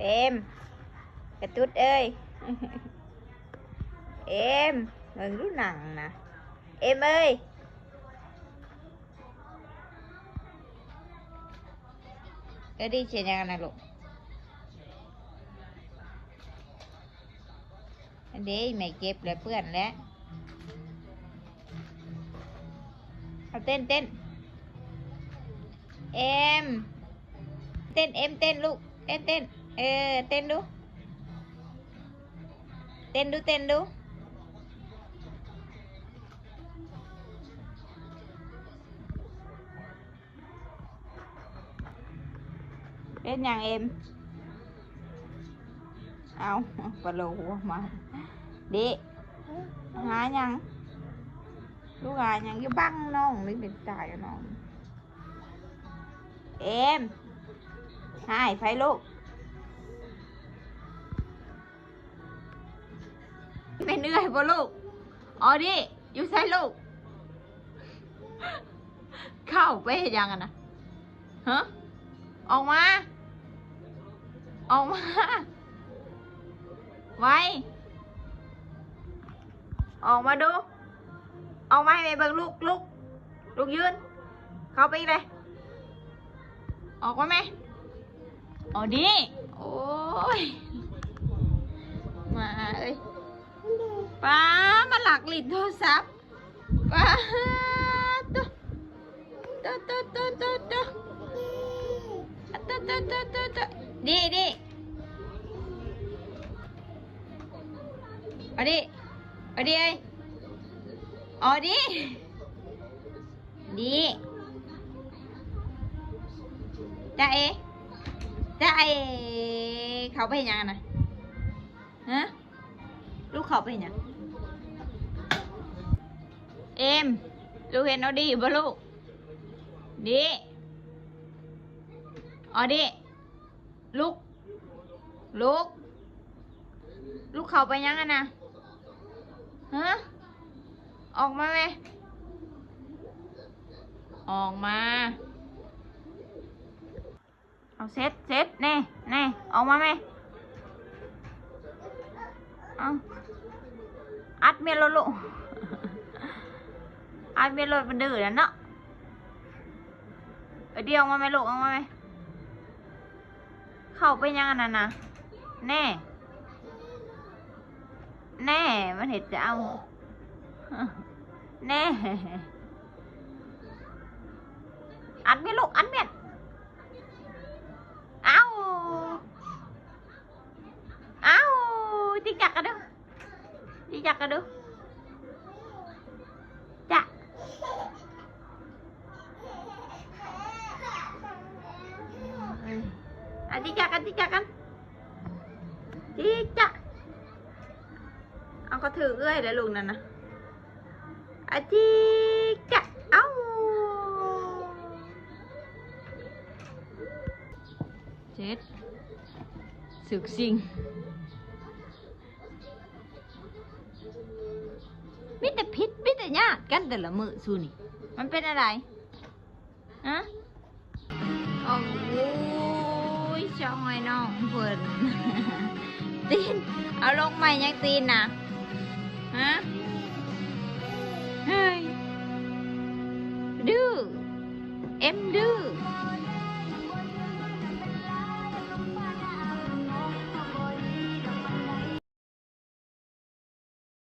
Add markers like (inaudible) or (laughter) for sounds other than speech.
เอ็มกระตุ้ดเอ้ย เอ็มมึงรู้หนังนะ เอ็มเอ้ยเอ็ดดี้เชียร์ยังไงนะลูกอันนี้ไม่เก็บเลยเปื้อนแล้วเอาเต้นเต้นเอ็มเต้นเอ็มเต้นลูก tên tên Ê, tên đu. Tên đu tên đu. Cái nhang em. Ao và lù mà. Đi. Hai nhang lúc gà nhang cái băng nó không lấy bên tài nó em. หัวมาดิหายังลูกหายังอยี่บังน้องนี่เป็นตายกับน้องเอ็มหายไฟลูก ไม่เหนื่อยบ่ลูกอ๋อดิอยู่ใส่ลูก เข้าไปยังกันนะฮะออกมา ออกมา ไว้ ออกมาดู ออกมาให้แม่เบิ่งลูกลูกลูกยืน เข้าไปเลยออกมาไหม ออกดิโอ้ย มาเอ้ยป้ามาหลักลิ้นโทรศัพท์ป้าตัวตัวตัวตัวตัวตัวตัวตัวตัวตัวตัวดีดีเอาดิเอาดิเอาดิดีจ้าเอ จ้าเอเขาไปเห็นยังนะฮะลูกเขาไปเนี่ยงเอ็มลูกเห็นเอาดีบ่ลูกดีเอาดีลูกลูกลูกเขาไปยังกันนะฮะออกมาไหมออกมา Ông xếp xếp nè nè, ông mẹ. Ông. Ăn mẹ lô lụ ăn mẹ lô bên đử nó ở đi ông mẹ lụ ông mẹ. Khẩu bên nhang nè nè. Nè. Nè, vẫn hết dạo (laughs) nè. Ăn miết lụ ăn miết จิกจักกันดูจ้ะอะจิกจักกันจิกจักกันจิกจักเอาก็ถือเอื้อยเลยลูกนั่นนะอะจิกจักเอ้าเจ็ดสึกสิง มิแต่พิษมิแต่ยากันแต่ละมือสูนี่ มันเป็นอะไรอะโอ้ยช่องไอ้น้องเพิ่นตีน เอาลงใหม่ยังตีนนะฮะเฮ้ยดื้อเอ็มดื้อ